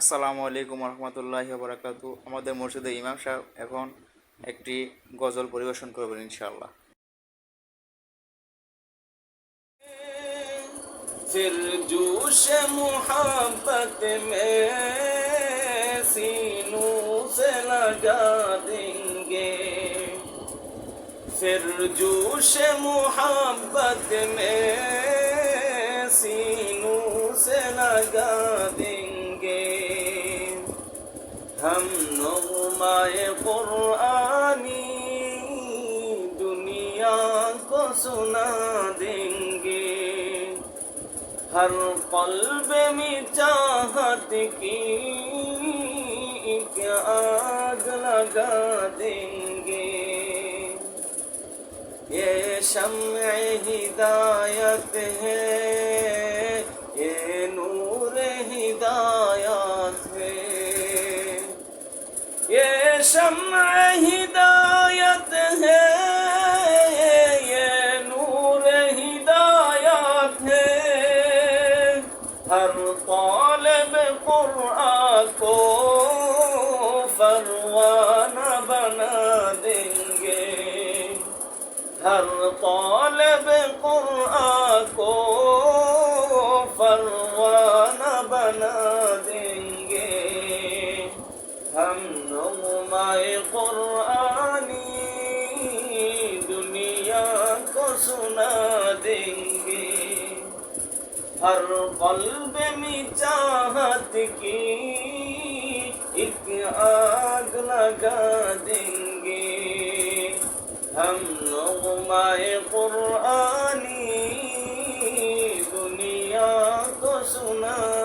আসসালামু আলাইকুম রহমতুল্লাহ বরাকাত আমাদের মসজিদে ইমাম সাহেব এখন একটি গজল পরিবেশন করবেন ইনশাআল্লাহ। ফির জুশ মোহাম্মত মে সিনু সে লগা দেঙ্গে। ফির মোহাম্মত মে সিনু সে লগা দেঙ্গে। हम नगमाए कुरानी दुनिया को सुना देंगे हर कल्ब में चाहत की एक आग लगा देंगे ये शम्य हिदायत है ये नूर हिदायत شمع ہدایت ہے یہ نور ہدایت ہے ہر طالب قرآن کو فروانہ بنا دیں گے ہر طالب قرآن کو فروانہ بنا دیں هم نغمائے قرآنی دنیا کو سنا دیں گے ہر قلب میں چاہت کی ایک آگ لگا دیں گے ہم نغمائے قرآنی دنیا کو سنا